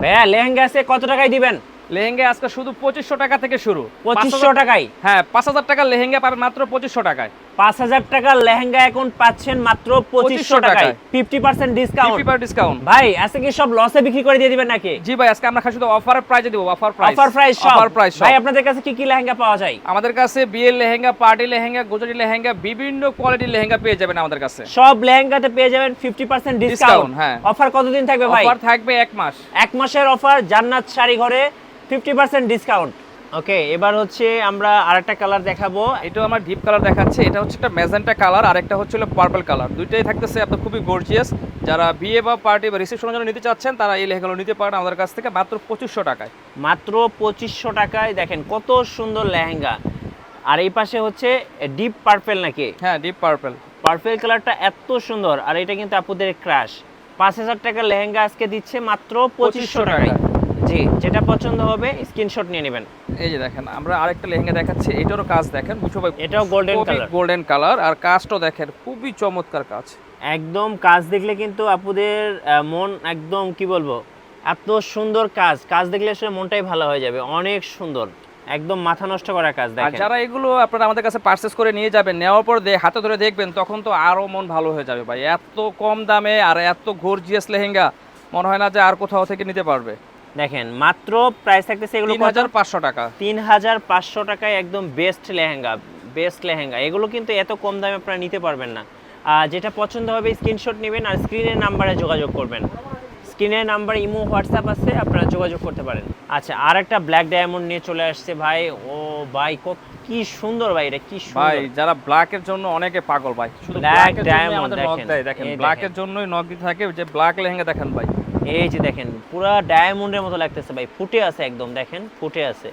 ভাইয়া লেহেঙ্গা আছে কত টাকায় দিবেন? লেহেঙ্গা আজকে শুধু পঁচিশশো টাকা থেকে শুরু। পঁচিশশো টাকায়? হ্যাঁ পাঁচ হাজার টাকার লেহেঙ্গা পাবেন মাত্র পঁচিশশো টাকায়। পাঁচ হাজার টাকার লেহেঙ্গা এখন পাচ্ছেন মাত্র পঁচিশশো 2500 টাকায়। ফিফটি পার্সেন্ট ডিসকাউন্ট ডিসকাউন্ট ভাই আজকে কি সব লসে বিক্রি করে দিয়ে দিবেন নাকি? জি ভাই আজকে আমরা শুধু অফার প্রাইজে দেবো offer price offer price offer price ভাই আপনাদের কাছে কি কি লেহেঙ্গা পাওয়া যায়? আমাদের কাছে বিয়ের লেহেঙ্গা পার্টি লেহেঙ্গা গুজরাটি লেহেঙ্গা বিভিন্ন কোয়ালিটির লেহেঙ্গা পেয়ে যাবেন আমাদের কাছে। সব লেহেঙ্গাতে পেয়ে যাবেন ফিফটি পার্সেন্ট ডিসকাউন্ট হ্যাঁ। অফার কতদিন থাকবে ভাই? অফার থাকবে এক মাস। এক মাসের অফার জান্নাত শাড়ি ঘরে ফিফটি পার্সেন্ট ডিসকাউন্ট ওকে এবার হচ্ছে আমরা আরেকটা কালার দেখাবো। এটা আমার ডিপ কালার দেখাচ্ছে। এটা হচ্ছে একটা ম্যাজেন্টা কালার আর একটা হচ্ছে পার্পল কালার দুইটাই থাকতেছে আপনার খুবই গর্জিয়াস যারা বিয়ে বা পার্টি বা রিসেপশনের জন্য নিতে চাচ্ছেন তারা এই লেহেঙ্গাগুলো নিতে পারেন আমাদের কাছ থেকে মাত্র পঁচিশশো টাকায়। মাত্র পঁচিশশো টাকায়। দেখেন কত সুন্দর লেহেঙ্গা। আর এই পাশে হচ্ছে ডিপ পার্পেল নাকি? হ্যাঁ ডিপ পার্পল পার্পেল কালারটা এত সুন্দর। আর এটা কিন্তু আপুদের ক্রাশ পাঁচ হাজার টাকার লেহেঙ্গা আজকে দিচ্ছে মাত্র পঁচিশশো 2500 টাকায়। টাকায়। জি যেটা পছন্দ হবে স্ক্রিনশট নিয়ে নেবেন। এই যে দেখেন আমরা আরেকটা লেহেঙ্গা দেখাচ্ছি এটারও কাজ দেখেন বুঝো ভাই এটাও golden color। গোল্ডেন কালার আর কাজটাও দেখেন খুবই চমৎকার কাজ। একদম কাজ দেখলে কিন্তু আপুদের মন একদম কি বলব এত সুন্দর কাজ। কাজ দেখলে আসলে মনটাই ভালো হয়ে যাবে অনেক সুন্দর। একদম মাথা নষ্ট করা কাজ আর দেখেন। যারা এগুলো আপনারা আমাদের কাছে পারচেস করে নিয়ে যাবেন নেওয়ার পর হাতে ধরে দেখবেন তখন তো আরও মন ভালো হয়ে যাবে ভাই। এত কম দামে আর এত গর্জিয়াস লেহেঙ্গা মনে হয় না যে আর কোথাও থেকে নিতে পারবে। দেখেন মাত্র প্রাইস থাকতেছে এগুলো তিন হাজার পাঁচশো টাকা। তিন হাজার পাঁচশো টাকায় একদম বেস্ট লেহেঙ্গা বেস্ট লেহেঙ্গা। এগুলো কিন্তু এত কম দামে আপনারা নিতে পারবেন না। আর যেটা পছন্দ হবে স্ক্রিনশট নেবেন আর স্ক্রিনের নাম্বারে যোগাযোগ করবেন। স্ক্রিনের নাম্বার ইমো হোয়াটসঅ্যাপ আছে আপনারা যোগাযোগ করতে পারেন। আচ্ছা আর একটা ব্ল্যাক ডায়মন্ড নিয়ে চলে আসছে ভাই। ও ভাই কত কি সুন্দর ভাই এটা কি ভাই যারা ব্ল্যাকের জন্য অনেকে পাগল ভাই। শুধু আমাদের নক দেখেন, এই ব্ল্যাকের জন্যই নক দিতে থাকে যে ব্ল্যাক লেহেঙ্গা দেখেন ভাই। এই যে দেখেন পুরা ডায়মন্ডের মতো লাগতেছে ভাই ফুটে আছে একদম দেখেন ফুটে আছে।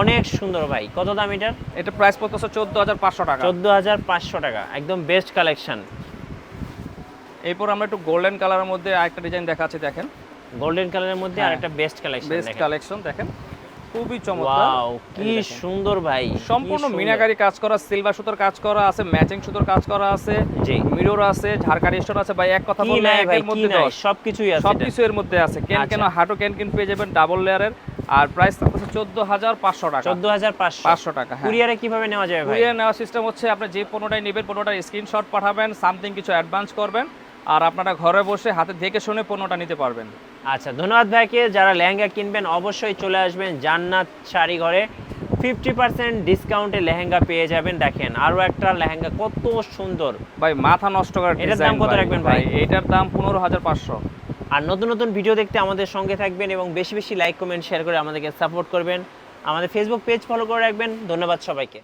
অনেক সুন্দর ভাই কত দাম এটার? এটা প্রাইস পড়তেছে চোদ্দ হাজার পাঁচশো টাকা। চোদ্দ হাজার পাঁচশো টাকা একদম বেস্ট কালেকশন এরপর আমরা একটু গোল্ডেন কালারের মধ্যে আরেকটা ডিজাইন দেখাচ্ছি দেখেন। গোল্ডেন কালারের মধ্যে হ্যাঁ। আরেকটা বেস্ট কালেকশন বেস্ট কালেকশন দেখেন। খুবই চমৎকার। কি সুন্দর ভাই সম্পূর্ণ। মিনাকারি কাজ করা সিলভার সুতোর কাজ করা আছে ম্যাচিং সুতোর কাজ করা আছে জি। মিরর আছে ঝাড়কারি স্টোন আছে ভাই এক কথা বললে একের মধ্যে সবকিছুই আছে সব এটা। কিছু এর মধ্যে আছে। কেন কেন আচ্ছা। হাঁটু কেন কেন পেয়ে যাবেন ডাবল লেয়ারের আর প্রাইস থাকতেছে চোদ্দ হাজার পাঁচশো টাকা। চোদ্দ হাজার পাঁচশো। টাকা হ্যাঁ। কুরিয়ারে কীভাবে নেওয়া যাবে ভাই? কুরিয়ার নেওয়ার সিস্টেম হচ্ছে আপনি যে পণ্যটাই নেবেন পণ্যটার স্ক্রিনশট পাঠাবেন সামথিং কিছু অ্যাডভান্স করবেন। আর আপনারা ঘরে বসে হাতে দেখে শুনে পণ্যটা নিতে পারবেন। আচ্ছা ধন্যবাদ ভাইকে। যারা লেহেঙ্গা কিনবেন অবশ্যই চলে আসবেন জান্নাত শাড়ি ঘরে। ফিফটি পার্সেন্ট ডিসকাউন্টে লেহেঙ্গা পেয়ে যাবেন। দেখেন আরও একটা লেহেঙ্গা কত সুন্দর। ভাই মাথা নষ্ট করার এটার দাম কত রাখবেন ভাই? এটার দাম পনেরো হাজার পাঁচশো। আর নতুন নতুন ভিডিও দেখতে আমাদের সঙ্গে থাকবেন এবং বেশি বেশি লাইক কমেন্ট শেয়ার করে আমাদেরকে সাপোর্ট করবেন। আমাদের ফেসবুক পেজ ফলো করে রাখবেন। ধন্যবাদ সবাইকে।